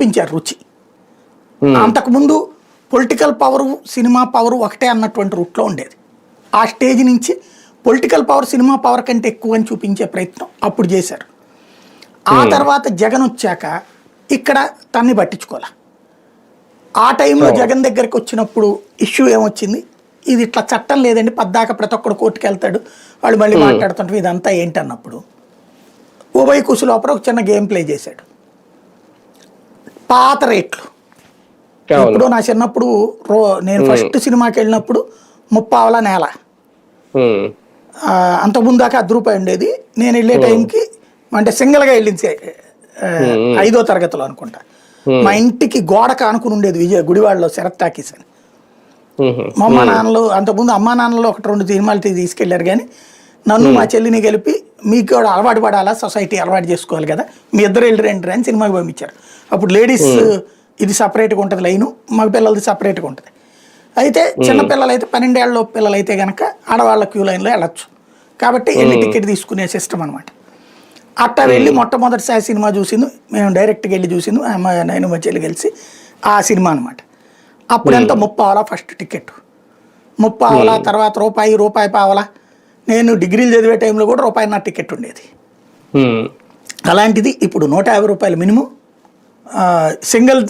చూపించారు రుచి. అంతకుముందు పొలిటికల్ పవర్ సినిమా పవర్ ఒకటే అన్నటువంటి రూట్లో ఉండేది. ఆ స్టేజ్ నుంచి పొలిటికల్ పవర్ సినిమా పవర్ కంటే ఎక్కువ అని చూపించే ప్రయత్నం అప్పుడు చేశారు. ఆ తర్వాత జగన్ వచ్చాక ఇక్కడ తన్ని పట్టించుకోలే ఆ టైంలో. జగన్ దగ్గరికి వచ్చినప్పుడు ఇష్యూ ఏమొచ్చింది? ఇది ఇట్లా చట్టం లేదండి పద్దాక ప్రతి ఒక్కడు కోర్టుకు వెళ్తాడు వాళ్ళు మళ్ళీ మాట్లాడుతుంటారు ఇదంతా ఏంటన్నప్పుడు ఉభయ కుసు లోపల ఒక చిన్న గేమ్ ప్లే చేశాడు. పాత రేట్లు. ఇప్పుడు నా చిన్నప్పుడు రో నేను ఫస్ట్ సినిమాకి వెళ్ళినప్పుడు ముప్పావల నేల. అంతకుముందు దాకా అర్ధ రూపాయి ఉండేది. నేను వెళ్ళే టైంకి అంటే సింగిల్గా వెళ్ళింది ఐదో తరగతిలో అనుకుంటా. మా ఇంటికి గోడ కానుకుని ఉండేది విజయ గుడివాడలో శరత్ టాకీస్ అని. మా అమ్మ నాన్నలు అంతకుముందు అమ్మా నాన్నలు ఒకటి రెండు సినిమాలు తీసుకెళ్ళారు కానీ నన్ను మా చెల్లిని కలిపి మీకు కూడా అలవాటు పడాలా? సొసైటీ అలవాటు చేసుకోవాలి కదా? మీ ఇద్దరు వెళ్ళి రండి అని సినిమాకి పంపించారు. అప్పుడు లేడీస్ ఇది సపరేట్గా ఉంటుంది లైను మగ పిల్లలది సపరేట్గా ఉంటుంది. అయితే చిన్న పిల్లలు అయితే పన్నెండేళ్ళ పిల్లలు అయితే కనుక ఆడవాళ్ళ క్యూ లైన్లో వెళ్ళొచ్చు. కాబట్టి వెళ్ళి టికెట్ తీసుకునే సిస్టమ్ అనమాట అట్టా వెళ్ళి మొట్టమొదటిసారి సినిమా చూసింది మేము డైరెక్ట్గా వెళ్ళి చూసింది నేను మా చెల్లి కలిసి ఆ సినిమా అనమాట అప్పుడు ఎంత ముప్పావలా ఫస్ట్ టికెట్. ముప్పావలా తర్వాత రూపాయి రూపాయి పావలా. నేను డిగ్రీలు చదివే టైంలో కూడా రూపాయి నా టికెట్ ఉండేది. అలాంటిది ఇప్పుడు నూట యాభై రూపాయలు మినిమం సింగిల్